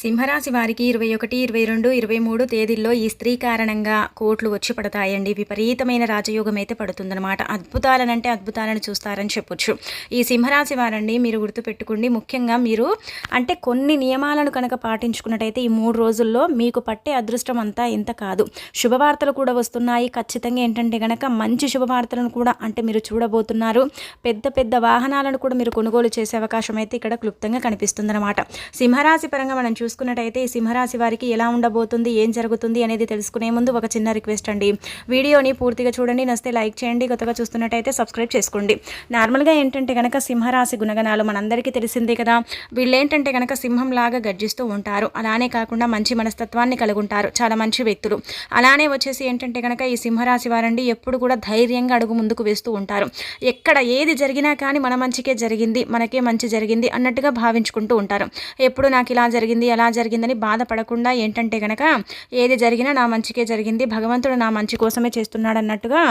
సింహరాశి వారికి ఇరవై ఒకటి ఇరవై రెండు ఇరవై మూడు తేదీల్లో ఈ స్త్రీ కారణంగా కోట్లు వచ్చి పడతాయండి విపరీతమైన రాజయోగం అయితే పడుతుందన్నమాట. అద్భుతాలనంటే అద్భుతాలను చూస్తారని చెప్పొచ్చు. ఈ సింహరాశి వారండి మీరు గుర్తుపెట్టుకోండి ముఖ్యంగా మీరు అంటే కొన్ని నియమాలను కనుక పాటించుకున్నట్టయితే ఈ మూడు రోజుల్లో మీకు పట్టే అదృష్టం అంతా ఇంత కాదు. శుభవార్తలు కూడా వస్తున్నాయి. ఖచ్చితంగా ఏంటంటే కనుక మంచి శుభవార్తలను కూడా అంటే మీరు చూడబోతున్నారు. పెద్ద పెద్ద వాహనాలను కూడా మీరు కొనుగోలు చేసే అవకాశం అయితే ఇక్కడ క్లుప్తంగా కనిపిస్తుందన్నమాట. సింహరాశి పరంగా మనం చూసుకున్నట్టయితే ఈ సింహరాశి వారికి ఎలా ఉండబోతుంది ఏం జరుగుతుంది అనేది తెలుసుకునే ముందు ఒక చిన్న రిక్వెస్ట్ అండి. వీడియోని పూర్తిగా చూడండి నస్తే లైక్ చేయండి కొత్తగా చూస్తున్నట్టయితే సబ్స్క్రైబ్ చేసుకోండి. నార్మల్గా ఏంటంటే కనుక సింహరాశి గుణగణాలు మనందరికీ తెలిసిందే కదా. వీళ్ళు ఏంటంటే కనుక సింహం లాగా గర్జిస్తూ ఉంటారు. అలానే కాకుండా మంచి మనస్తత్వాన్ని కలిగి ఉంటారు చాలా మంచి వ్యక్తులు. అలానే వచ్చేసి ఏంటంటే కనుక ఈ సింహరాశి వారండి ఎప్పుడు కూడా ధైర్యంగా అడుగు ముందుకు వేస్తూ ఉంటారు. ఎక్కడ ఏది జరిగినా కానీ మన మంచికే జరిగింది మనకే మంచి జరిగింది అన్నట్టుగా భావించుకుంటూ ఉంటారు. ఎప్పుడు నాకు ఇలా జరిగింది ఎలా జరిగిందని బాధపడకుండా ఏంటంటే కనుక ఏది జరిగినా నా మంచికే జరిగింది భగవంతుడు నా మంచి కోసమే చేస్తున్నాడు అన్నట్టుగా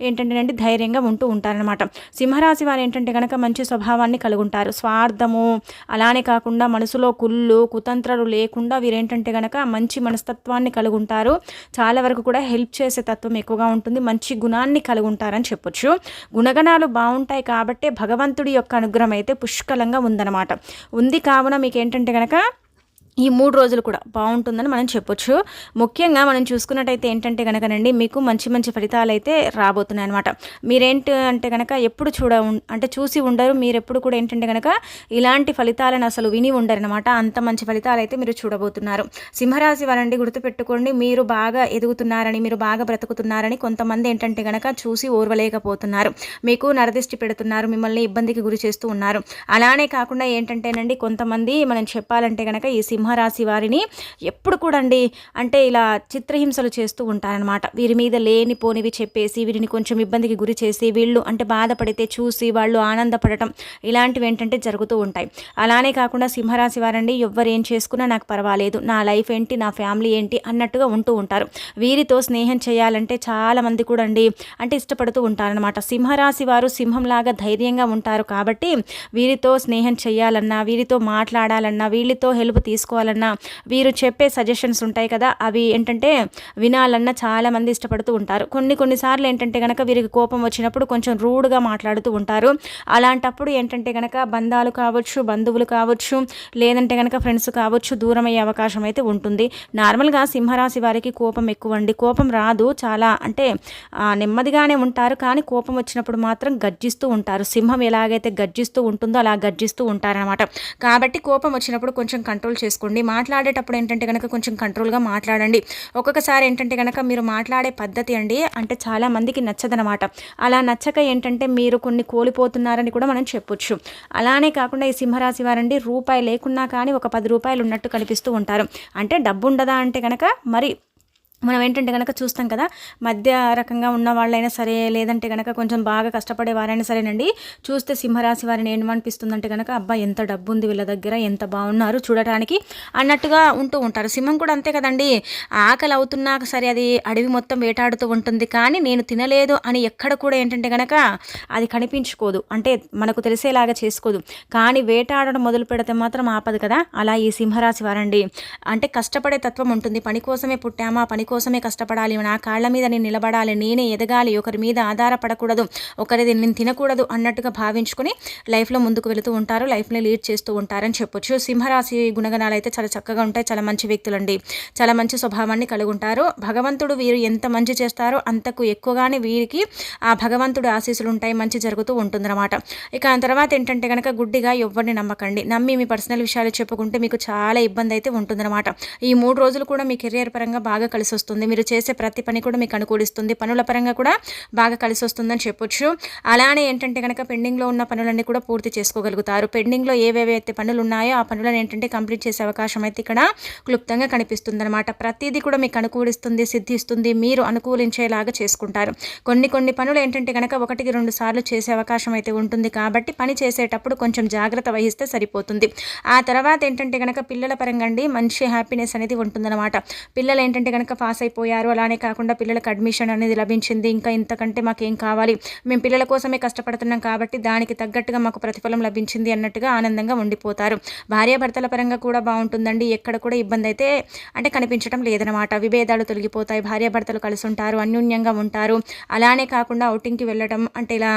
ఏంటంటే అండి ధైర్యంగా ఉంటూ ఉంటారనమాట సింహరాశి వారు ఏంటంటే కనుక మంచి స్వభావాన్ని కలుగుంటారు. స్వార్థము అలానే కాకుండా మనసులో కుళ్ళు కుతంత్రాలు లేకుండా వీరేంటంటే కనుక మంచి మనస్తత్వాన్ని కలుగుంటారు. చాలా వరకు కూడా హెల్ప్ చేసే తత్వం ఎక్కువగా ఉంటుంది. మంచి గుణాన్ని కలుగుంటారని చెప్పొచ్చు. గుణగణాలు బాగుంటాయి కాబట్టే భగవంతుడి యొక్క అనుగ్రహం అయితే పుష్కలంగా ఉందన్నమాట. ఉంది కావున మీకు ఏంటంటే కనుక ఈ మూడు రోజులు కూడా బాగుంటుందని మనం చెప్పొచ్చు. ముఖ్యంగా మనం చూసుకున్నట్టయితే ఏంటంటే కనుకనండి మీకు మంచి మంచి ఫలితాలు అయితే రాబోతున్నాయి అనమాట మీరేంటి అంటే కనుక ఎప్పుడు చూడ అంటే చూసి ఉండరు మీరు ఎప్పుడు కూడా ఏంటంటే కనుక ఇలాంటి ఫలితాలను అసలు విని ఉండరనమాట అంత మంచి ఫలితాలు అయితే మీరు చూడబోతున్నారు. సింహరాశి వారండి గుర్తుపెట్టుకోండి మీరు బాగా ఎదుగుతున్నారని మీరు బాగా బ్రతుకుతున్నారని కొంతమంది ఏంటంటే కనుక చూసి ఓర్వలేకపోతున్నారు. మీకు నరదిష్టి పెడుతున్నారు మిమ్మల్ని ఇబ్బందికి గురి చేస్తూ ఉన్నారు. అలానే కాకుండా ఏంటంటేనండి కొంతమంది మనం చెప్పాలంటే కనుక ఈ సింహ సింహరాశి వారిని ఎప్పుడు కూడా అండి అంటే ఇలా చిత్రహింసలు చేస్తూ ఉంటారనమాట వీరి మీద లేనిపోనివి చెప్పేసి వీరిని కొంచెం ఇబ్బందికి గురి చేసి వీళ్ళు అంటే బాధపడితే చూసి వాళ్ళు ఆనందపడటం ఇలాంటివి ఏంటంటే జరుగుతూ ఉంటాయి. అలానే కాకుండా సింహరాశి వారండి ఎవ్వరు ఏం చేసుకున్నా నాకు పర్వాలేదు. నా లైఫ్ ఏంటి నా ఫ్యామిలీ ఏంటి అన్నట్టుగా ఉంటూ ఉంటారు. వీరితో స్నేహం చేయాలంటే చాలామంది కూడా అండి అంటే ఇష్టపడుతూ ఉంటారనమాట సింహరాశి వారు సింహంలాగా ధైర్యంగా ఉంటారు కాబట్టి వీరితో స్నేహం చేయాలన్నా వీరితో మాట్లాడాలన్నా వీళ్ళతో హెల్ప్ తీసుకో చేసుకోవాలన్నా వీరు చెప్పే సజెషన్స్ ఉంటాయి కదా అవి ఏంటంటే వినాలన్నా చాలామంది ఇష్టపడుతూ ఉంటారు. కొన్ని కొన్నిసార్లు ఏంటంటే కనుక వీరికి కోపం వచ్చినప్పుడు కొంచెం రూడ్గా మాట్లాడుతూ ఉంటారు. అలాంటప్పుడు ఏంటంటే కనుక బంధాలు కావచ్చు బంధువులు కావచ్చు లేదంటే కనుక ఫ్రెండ్స్ కావచ్చు దూరం అయ్యే అవకాశం అయితే ఉంటుంది. నార్మల్గా సింహరాశి వారికి కోపం ఎక్కువ అండి. కోపం రాదు చాలా అంటే నెమ్మదిగానే ఉంటారు కానీ కోపం వచ్చినప్పుడు మాత్రం గర్జిస్తూ ఉంటారు. సింహం ఎలాగైతే గర్జిస్తూ ఉంటుందో అలా గర్జిస్తూ ఉంటారనమాట కాబట్టి కోపం వచ్చినప్పుడు కొంచెం కంట్రోల్ చేసుకుంటారు చేసుకోండి. మాట్లాడేటప్పుడు ఏంటంటే కనుక కొంచెం కంట్రోల్గా మాట్లాడండి. ఒక్కొక్కసారి ఏంటంటే కనుక మీరు మాట్లాడే పద్ధతి అండి అంటే చాలా మందికి నచ్చదనమాట. అలా నచ్చక ఏంటంటే మీరు కొన్ని కోల్పోతున్నారని కూడా మనం చెప్పొచ్చు. అలానే కాకుండా ఈ సింహరాశి వారండి రూపాయి లేకున్నా కానీ ఒక పది రూపాయలు ఉన్నట్టు కనిపిస్తూ ఉంటారు. అంటే డబ్బు ఉండదా అంటే కనుక మరి మనం ఏంటంటే కనుక చూస్తాం కదా మధ్య రకంగా ఉన్న వాళ్ళైనా సరే లేదంటే కనుక కొంచెం బాగా కష్టపడే వారైనా సరేనండి. చూస్తే సింహరాశి వారిని ఏమనిపిస్తుందంటే కనుక అబ్బా ఎంత డబ్బు ఉంది వీళ్ళ దగ్గర ఎంత బాగున్నారు చూడటానికి అన్నట్టుగా ఉంటూ ఉంటారు. సింహం కూడా అంతే కదండి. ఆకలి అవుతున్నాక సరే అది అడవి మొత్తం వేటాడుతూ ఉంటుంది. కానీ నేను తినలేదు అని ఎక్కడ కూడా ఏంటంటే కనుక అది కనిపించుకోదు. అంటే మనకు తెలిసేలాగా చేసుకోదు. కానీ వేటాడడం మొదలు పెడితే మాత్రం ఆపదు కదా. అలా ఈ సింహరాశి వారండి. అంటే కష్టపడే తత్వం ఉంటుంది. పని కోసమే పుట్టామా పని కోసమే కష్టపడాలి. నా కాళ్ళ మీద నేను నిలబడాలి. నేనే ఎదగాలి. ఒకరి మీద ఆధారపడకూడదు. ఒకరిది నేను తినకూడదు అన్నట్టుగా భావించుకొని లైఫ్లో ముందుకు వెళుతూ ఉంటారు. లైఫ్ని లీడ్ చేస్తూ ఉంటారని చెప్పొచ్చు. సింహరాశి గుణగణాలు అయితే చాలా చక్కగా ఉంటాయి. చాలా మంచి వ్యక్తులండి. చాలా మంచి స్వభావాన్ని కలిగి ఉంటారు. భగవంతుడు వీరు ఎంత మంచి చేస్తారో అంతకు ఎక్కువగానే వీరికి ఆ భగవంతుడు ఆశీస్సులు ఉంటాయి. మంచి జరుగుతూ ఉంటుందన్నమాట. ఇక ఆ తర్వాత ఏంటంటే కనుక గుడ్డిగా ఎవరిని నమ్మకండి. నమ్మి మీ పర్సనల్ విషయాలు చెప్పుకుంటే మీకు చాలా ఇబ్బంది అయితే ఉంటుందన్నమాట. ఈ మూడు రోజులు కూడా మీ కెరియర్ పరంగా బాగా కలిసి వస్తుంది మీరు చేసే ప్రతి పని కూడా మీకు అనుకూలిస్తుంది. పనుల పరంగా కూడా బాగా కలిసి వస్తుందని చెప్పొచ్చు. అలానే ఏంటంటే కనుక పెండింగ్లో ఉన్న పనులన్నీ కూడా పూర్తి చేసుకోగలుగుతారు. పెండింగ్లో ఏవేవైతే పనులు ఉన్నాయో ఆ పనులను ఏంటంటే కంప్లీట్ చేసే అవకాశం అయితే ఇక్కడ క్లుప్తంగా కనిపిస్తుంది అనమాట ప్రతిదీ కూడా మీకు అనుకూలిస్తుంది సిద్ధిస్తుంది మీరు అనుకూలించేలాగా చేసుకుంటారు. కొన్ని కొన్ని పనులు ఏంటంటే కనుక ఒకటికి రెండు సార్లు చేసే అవకాశం అయితే ఉంటుంది. కాబట్టి పని చేసేటప్పుడు కొంచెం జాగ్రత్త వహిస్తే సరిపోతుంది. ఆ తర్వాత ఏంటంటే కనుక పిల్లల పరంగా అండి మంచి హ్యాపీనెస్ అనేది ఉంటుందన్నమాట. పిల్లలు ఏంటంటే కనుక పాస్ అయిపోయారు అలానే కాకుండా పిల్లలకు అడ్మిషన్ అనేది లభించింది. ఇంకా ఇంతకంటే మాకేం కావాలి? మేము పిల్లల కోసమే కష్టపడుతున్నాం కాబట్టి దానికి తగ్గట్టుగా మాకు ప్రతిఫలం లభించింది అన్నట్టుగా ఆనందంగా ఉండిపోతారు. భార్యాభర్తల పరంగా కూడా బాగుంటుందండి. ఎక్కడ కూడా ఇబ్బంది అయితే అంటే కనిపించడం లేదనమాట విభేదాలు తొలగిపోతాయి. భార్యాభర్తలు కలిసి ఉంటారు అన్యోన్యంగా ఉంటారు. అలానే కాకుండా అవుటింగ్కి వెళ్ళడం అంటే ఇలా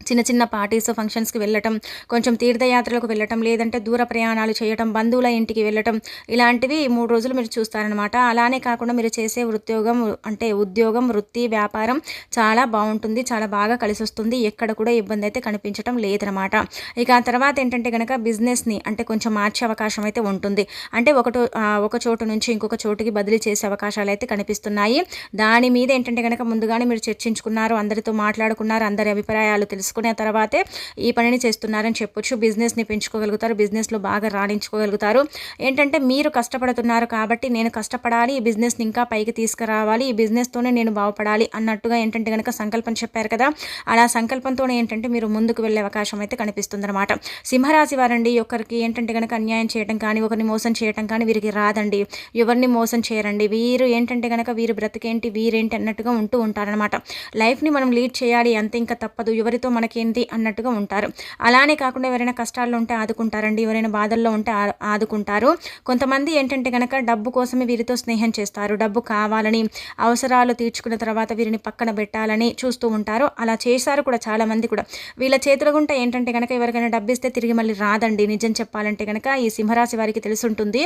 చిన్న చిన్న పార్టీస్ ఫంక్షన్స్కి వెళ్ళటం కొంచెం తీర్థయాత్రలకు వెళ్ళటం లేదంటే దూర ప్రయాణాలు చేయటం బంధువుల ఇంటికి వెళ్ళటం ఇలాంటివి మూడు రోజులు మీరు చూస్తారనమాట అలానే కాకుండా మీరు చేసే ఉద్యోగం అంటే ఉద్యోగం వృత్తి వ్యాపారం చాలా బాగుంటుంది చాలా బాగా కలిసి వస్తుంది ఎక్కడ కూడా ఇబ్బంది అయితే కనిపించడం లేదనమాట ఇక ఆ తర్వాత ఏంటంటే కనుక బిజినెస్ని అంటే కొంచెం మార్చే అవకాశం అయితే ఉంటుంది. అంటే ఒకటో ఒక చోటు నుంచి ఇంకొక చోటుకి బదిలీ చేసే అవకాశాలు అయితే కనిపిస్తున్నాయి. దాని మీద ఏంటంటే కనుక ముందుగానే మీరు చర్చించుకున్నారు అందరితో మాట్లాడుకున్నారు అందరి అభిప్రాయాలు తెలుసుకున్నారు. తెలుసుకునే తర్వాతే ఈ పనిని చేస్తున్నారని చెప్పొచ్చు. బిజినెస్ని పెంచుకోగలుగుతారు బిజినెస్లో బాగా రాణించుకోగలుగుతారు. ఏంటంటే మీరు కష్టపడుతున్నారు కాబట్టి నేను కష్టపడాలి ఈ బిజినెస్ని ఇంకా పైకి తీసుకురావాలి ఈ బిజినెస్తోనే నేను బాగుపడాలి అన్నట్టుగా ఏంటంటే కనుక సంకల్పం చెప్పారు కదా. అలా సంకల్పంతోనే ఏంటంటే మీరు ముందుకు వెళ్ళే అవకాశం అయితే కనిపిస్తుంది అనమాట సింహరాశి వారండి ఒకరికి ఏంటంటే కనుక అన్యాయం చేయడం కానీ ఒకరిని మోసం చేయడం కానీ వీరికి రాదండి. ఎవరిని మోసం చేయరండి. వీరు ఏంటంటే కనుక వీరు బ్రతికేంటి వీరేంటి అన్నట్టుగా ఉంటూ ఉంటారనమాట లైఫ్ని మనం లీడ్ చేయాలి అంతే ఇంకా తప్పదు. ఎవరితో మనకేంటి అన్నట్టుగా ఉంటారు. అలానే కాకుండా ఎవరైనా కష్టాల్లో ఉంటే ఆదుకుంటారండి ఎవరైనా బాధల్లో ఉంటే ఆదుకుంటారు. కొంతమంది ఏంటంటే కనుక డబ్బు కోసమే వీరితో స్నేహం చేస్తారు. డబ్బు కావాలని అవసరాలు తీర్చుకున్న తర్వాత వీరిని పక్కన పెట్టాలని చూస్తూ ఉంటారు. అలా చేశారు కూడా చాలామంది కూడా. వీళ్ళ చేతుల గుంట ఏంటంటే కనుక ఎవరికైనా డబ్బు ఇస్తే తిరిగి మళ్ళీ రాదండి. నిజం చెప్పాలంటే కనుక ఈ సింహరాశి వారికి తెలుసుంటుంది.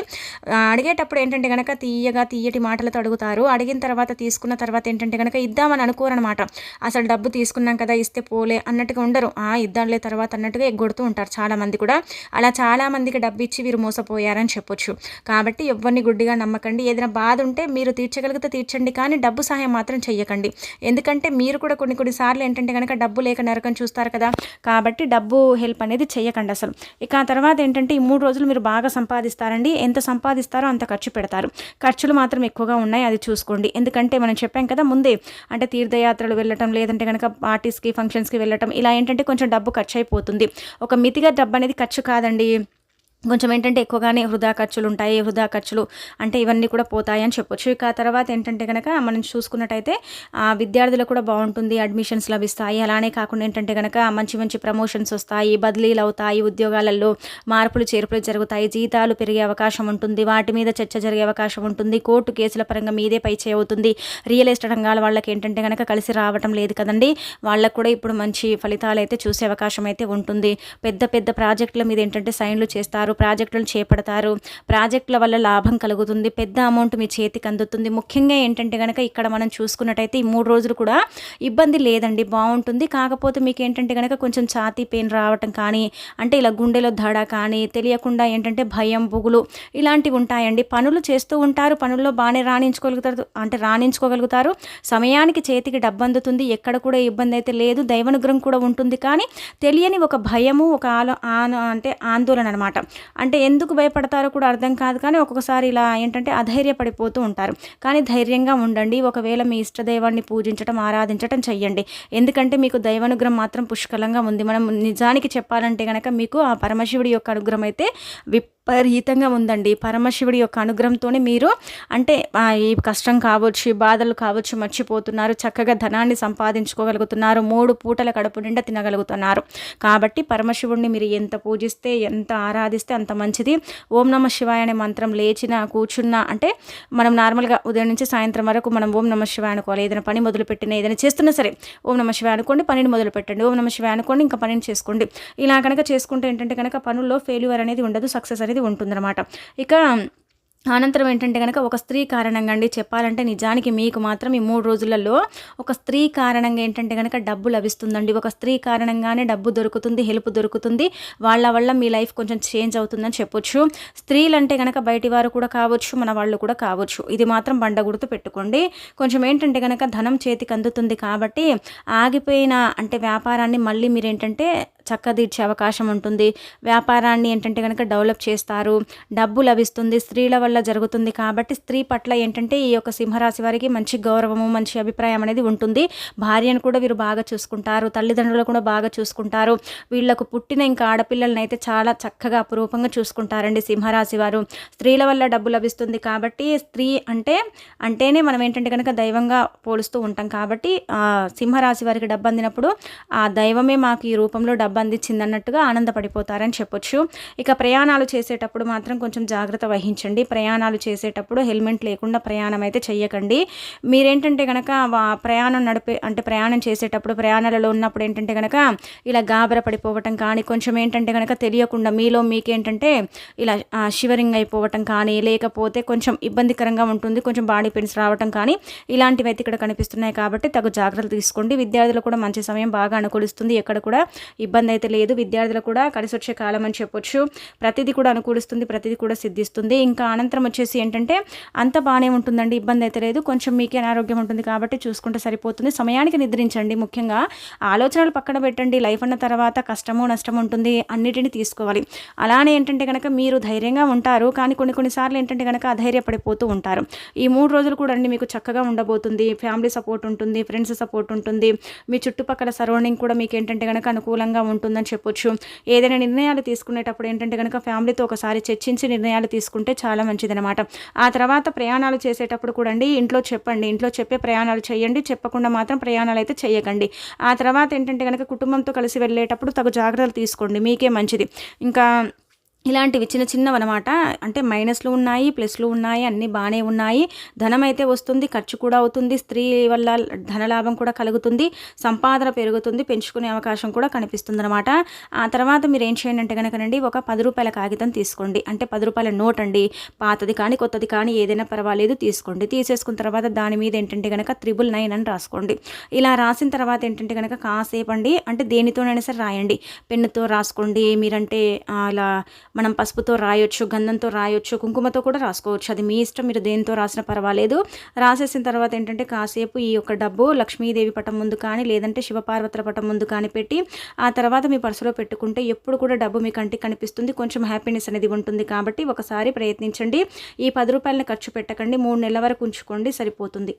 అడిగేటప్పుడు ఏంటంటే కనుక తీయగా తీయటి మాటలతో అడుగుతారు. అడిగిన తర్వాత తీసుకున్న తర్వాత ఏంటంటే కనుక ఇద్దామని అనుకోరనమాట అసలు డబ్బు తీసుకున్నాం కదా ఇస్తే పోలే అన్న అన్నట్టుగా ఉండరు. ఆ ఇద్దాంలే తర్వాత అన్నట్టుగా ఎగ్గొడుతూ ఉంటారు చాలామంది కూడా. అలా చాలామందికి డబ్బు ఇచ్చి వీరు మోసపోయారని చెప్పొచ్చు. కాబట్టి ఎవరిని గుడ్డిగా నమ్మకండి. ఏదైనా బాధ ఉంటే మీరు తీర్చగలిగితే తీర్చండి. కానీ డబ్బు సహాయం మాత్రం చెయ్యకండి. ఎందుకంటే మీరు కూడా కొన్ని కొన్ని సార్లు ఏంటంటే కనుక డబ్బు లేక నరకం చూస్తారు కదా. కాబట్టి డబ్బు హెల్ప్ అనేది చెయ్యకండి అసలు. ఇక ఆ తర్వాత ఏంటంటే ఈ మూడు రోజులు మీరు బాగా సంపాదిస్తారండి. ఎంత సంపాదిస్తారో అంత ఖర్చు పెడతారు. ఖర్చులు మాత్రం ఎక్కువగా ఉన్నాయి. అది చూసుకోండి. ఎందుకంటే మనం చెప్పాం కదా ముందే. అంటే తీర్థయాత్రలు వెళ్ళటం లేదంటే కనుక పార్టీస్కి ఫంక్షన్స్కి వెళ్ళటం ఇలా ఏంటంటే కొంచెం డబ్బు ఖర్చు అయిపోతుంది. ఒక మితిగా డబ్బు అనేది ఖర్చు కాదండి. కొంచెం ఏంటంటే ఎక్కువగానే వృధా ఖర్చులు ఉంటాయి వృధా ఖర్చులు అంటే ఇవన్నీ కూడా పోతాయి అని చెప్పొచ్చు. ఇక తర్వాత ఏంటంటే కనుక మనం చూసుకున్నట్టయితే విద్యార్థులకు కూడా బాగుంటుంది అడ్మిషన్స్ లభిస్తాయి. అలానే కాకుండా ఏంటంటే కనుక మంచి మంచి ప్రమోషన్స్ వస్తాయి బదిలీలు అవుతాయి ఉద్యోగాలలో మార్పులు చేర్పులు జరుగుతాయి జీతాలు పెరిగే అవకాశం ఉంటుంది వాటి మీద చర్చ జరిగే అవకాశం ఉంటుంది కోర్టు కేసుల పరంగా మీదే పై అవుతుంది. రియల్ ఎస్టేట్ రంగాల వాళ్ళకి ఏంటంటే కనుక కలిసి రావటం లేదు కదండి. వాళ్ళకు కూడా ఇప్పుడు మంచి ఫలితాలు అయితే చూసే అవకాశం అయితే ఉంటుంది. పెద్ద పెద్ద ప్రాజెక్టుల మీద ఏంటంటే సైన్లు చేస్తారు. చేస్తారు ప్రాజెక్టులను చేపడతారు. ప్రాజెక్టుల వల్ల లాభం కలుగుతుంది పెద్ద అమౌంట్ మీ చేతికి అందుతుంది. ముఖ్యంగా ఏంటంటే కనుక ఇక్కడ మనం చూసుకున్నట్టయితే ఈ మూడు రోజులు కూడా ఇబ్బంది లేదండి బాగుంటుంది. కాకపోతే మీకు ఏంటంటే కనుక కొంచెం ఛాతీ పెయిన్ రావటం కానీ అంటే ఇలా గుండెలో దడ కానీ తెలియకుండా ఏంటంటే భయం బుగులు ఇలాంటివి ఉంటాయండి. పనులు చేస్తూ ఉంటారు పనుల్లో బాగానే రాణించుకోగలుగుతారు అంటే రాణించుకోగలుగుతారు. సమయానికి చేతికి డబ్బు అందుతుంది ఎక్కడ కూడా ఇబ్బంది అయితే లేదు దైవనుగ్రహం కూడా ఉంటుంది. కానీ తెలియని ఒక భయము ఒక ఆలో అంటే ఆందోళన అనమాట అంటే ఎందుకు భయపడతారో కూడా అర్థం కాదు కానీ ఒక్కొక్కసారి ఇలా ఏంటంటే అధైర్యపడిపోతూ ఉంటారు. కానీ ధైర్యంగా ఉండండి. ఒకవేళ మీ ఇష్టదైవాన్ని పూజించడం ఆరాధించడం చెయ్యండి. ఎందుకంటే మీకు దైవానుగ్రహం మాత్రం పుష్కలంగా ఉంది. మనం నిజానికి చెప్పాలంటే కనుక మీకు ఆ పరమశివుడి యొక్క అనుగ్రహం అయితే విప్ విపరీతంగా ఉందండి. పరమశివుడి యొక్క అనుగ్రహంతోనే మీరు అంటే ఈ కష్టం కావచ్చు బాధలు కావచ్చు మర్చిపోతున్నారు చక్కగా ధనాన్ని సంపాదించుకోగలుగుతున్నారు మూడు పూటల కడుపు నిండా తినగలుగుతున్నారు. కాబట్టి పరమశివుడిని మీరు ఎంత పూజిస్తే ఎంత ఆరాధిస్తే అంత మంచిది. ఓం నమ శివాయ అనే మంత్రం లేచిన కూర్చున్న అంటే మనం నార్మల్గా ఉదయం నుంచి సాయంత్రం వరకు మనం ఓం నమ శివాయ అనుకోవాలి. ఏదైనా పని మొదలుపెట్టిన ఏదైనా చేస్తున్నా సరే ఓం నమ శివాయ అనుకోండి పనిని మొదలు పెట్టండి ఓం నమ శివాయ అనుకోండి ఇంకా పనిని చేసుకోండి. ఇలా కనుక చేసుకుంటే ఏంటంటే కనుక పనుల్లో ఫెయిల్యూర్ అనేది ఉండదు సక్సెస్ అనేది అనేది ఉంటుందన్నమాట. ఇక అనంతరం ఏంటంటే కనుక ఒక స్త్రీ కారణంగా అండి చెప్పాలంటే నిజానికి మీకు మాత్రం ఈ మూడు రోజులలో ఒక స్త్రీ కారణంగా ఏంటంటే కనుక డబ్బు లభిస్తుందండి. ఒక స్త్రీ కారణంగానే డబ్బు దొరుకుతుంది హెల్ప్ దొరుకుతుంది. వాళ్ళ వల్ల మీ లైఫ్ కొంచెం చేంజ్ అవుతుందని చెప్పొచ్చు. స్త్రీలు అంటే కనుక బయటి వారు కూడా కావచ్చు మన వాళ్ళు కూడా కావచ్చు. ఇది మాత్రం బండ గుర్తు పెట్టుకోండి. కొంచెం ఏంటంటే కనుక ధనం చేతికి అందుతుంది కాబట్టి ఆగిపోయిన అంటే వ్యాపారాన్ని మళ్ళీ మీరు ఏంటంటే చక్కదీర్చే అవకాశం ఉంటుంది. వ్యాపారాన్ని ఏంటంటే కనుక డెవలప్ చేస్తారు. డబ్బు లభిస్తుంది. స్త్రీల వల్ల జరుగుతుంది కాబట్టి స్త్రీ పట్ల ఏంటంటే ఈ యొక్క సింహరాశి వారికి మంచి గౌరవము మంచి అభిప్రాయం అనేది ఉంటుంది. భార్యను కూడా వీరు బాగా చూసుకుంటారు. తల్లిదండ్రులు కూడా బాగా చూసుకుంటారు. వీళ్ళకు పుట్టిన ఇంకా ఆడపిల్లలను అయితే చాలా చక్కగా అపురూపంగా చూసుకుంటారండి సింహరాశి వారు. స్త్రీల వల్ల డబ్బు లభిస్తుంది కాబట్టి స్త్రీ అంటే అంటేనే మనం ఏంటంటే కనుక దైవంగా పోలుస్తూ ఉంటాం కాబట్టి సింహరాశి వారికి డబ్బు అందినప్పుడు ఆ దైవమే మాకు ఈ రూపంలో డబ్బు అందించింది అన్నట్టుగా ఆనందపడిపోతారని చెప్పొచ్చు. ఇక ప్రయాణాలు చేసేటప్పుడు మాత్రం కొంచెం జాగ్రత్త వహించండి. ప్రయాణాలు చేసేటప్పుడు హెల్మెట్ లేకుండా ప్రయాణం అయితే చెయ్యకండి. మీరేంటంటే కనుక ప్రయాణం నడిపే అంటే ప్రయాణం చేసేటప్పుడు ప్రయాణాలలో ఉన్నప్పుడు ఏంటంటే కనుక ఇలా గాబర పడిపోవటం కానీ కొంచెం ఏంటంటే కనుక తెలియకుండా మీలో మీకేంటంటే ఇలా షివరింగ్ అయిపోవటం కానీ లేకపోతే కొంచెం ఇబ్బందికరంగా ఉంటుంది కొంచెం బాడీ పెయిన్స్ రావటం కానీ ఇలాంటివి అయితే ఇక్కడ కనిపిస్తున్నాయి కాబట్టి తగు జాగ్రత్తలు తీసుకోండి. విద్యార్థులు కూడా మంచి సమయం బాగా అనుకూలిస్తుంది. ఎక్కడ కూడా ఇబ్బంది అయితే లేదు. విద్యార్థులు కూడా కలిసి వచ్చే కాలం అని చెప్పొచ్చు. ప్రతిదీ కూడా అనుకూలిస్తుంది ప్రతిదీ కూడా సిద్ధిస్తుంది. ఇంకా అనంతరం వచ్చేసి ఏంటంటే అంత బాగానే ఉంటుందండి ఇబ్బంది అయితే లేదు. కొంచెం మీకే అనారోగ్యం ఉంటుంది కాబట్టి చూసుకుంటే సరిపోతుంది. సమయానికి నిద్రించండి ముఖ్యంగా. ఆలోచనలు పక్కన పెట్టండి. లైఫ్ అన్న తర్వాత కష్టము నష్టం ఉంటుంది. అన్నిటిని తీసుకోవాలి. అలానే ఏంటంటే కనుక మీరు ధైర్యంగా ఉంటారు. కానీ కొన్ని కొన్నిసార్లు ఏంటంటే కనుక అధైర్యపడిపోతూ ఉంటారు. ఈ మూడు రోజులు కూడా అండి మీకు చక్కగా ఉండబోతుంది. ఫ్యామిలీ సపోర్ట్ ఉంటుంది ఫ్రెండ్స్ సపోర్ట్ ఉంటుంది. మీ చుట్టుపక్కల సరౌండింగ్ కూడా మీకు ఏంటంటే కనుక అనుకూలంగా ఉంటుందని చెప్పొచ్చు. ఏదైనా నిర్ణయాలు తీసుకునేటప్పుడు ఏంటంటే కనుక ఫ్యామిలీతో ఒకసారి చర్చించి నిర్ణయాలు తీసుకుంటే చాలా మంచిదనమాట ఆ తర్వాత ప్రయాణాలు చేసేటప్పుడు కూడా అండి ఇంట్లో చెప్పండి ఇంట్లో చెప్పే ప్రయాణాలు చేయండి చెప్పకుండా మాత్రం ప్రయాణాలు అయితే చేయకండి ఆ తర్వాత ఏంటంటే కనుక కుటుంబంతో కలిసి వెళ్ళేటప్పుడు తగు జాగ్రత్తలు తీసుకోండి మీకే మంచిది. ఇంకా ఇలాంటివి చిన్న చిన్నవి అనమాట అంటే మైనస్లు ఉన్నాయి ప్లస్లు ఉన్నాయి అన్నీ బాగానే ఉన్నాయి. ధనం అయితే వస్తుంది ఖర్చు కూడా అవుతుంది స్త్రీ వల్ల ధనలాభం కూడా కలుగుతుంది సంపాదన పెరుగుతుంది పెంచుకునే అవకాశం కూడా కనిపిస్తుంది అనమాట ఆ తర్వాత మీరు ఏం చేయండి అంటే కనుకనండి ఒక పది రూపాయల కాగితం తీసుకోండి. అంటే పది రూపాయల నోట్ అండి పాతది కానీ కొత్తది కానీ ఏదైనా పర్వాలేదు తీసుకోండి. తీసేసుకున్న తర్వాత దాని మీద ఏంటంటే కనుక త్రిబుల్ నైన్ అని రాసుకోండి. ఇలా రాసిన తర్వాత ఏంటంటే కనుక కాసేపండి అంటే దేనితోనైనా సరే రాయండి. పెన్నుతో రాసుకోండి మీరంటే ఇలా మనం పసుపుతో రాయొచ్చు గంధంతో రాయొచ్చు కుంకుమతో కూడా రాసుకోవచ్చు. అది మీ ఇష్టం మీరు దేనితో రాసినా పర్వాలేదు. రాసేసిన తర్వాత ఏంటంటే కాసేపు ఈ యొక్క డబ్బు లక్ష్మీదేవి పటం ముందు కానీ లేదంటే శివపార్వతుల పటం ముందు కానీ పెట్టి ఆ తర్వాత మీ పర్సులో పెట్టుకుంటే ఎప్పుడు కూడా డబ్బు మీ కంటికి కనిపిస్తుంది. కొంచెం హ్యాపీనెస్ అనేది ఉంటుంది కాబట్టి ఒకసారి ప్రయత్నించండి. ఈ పది రూపాయలని ఖర్చు పెట్టకండి. మూడు నెలల వరకు ఉంచుకోండి. సరిపోతుంది.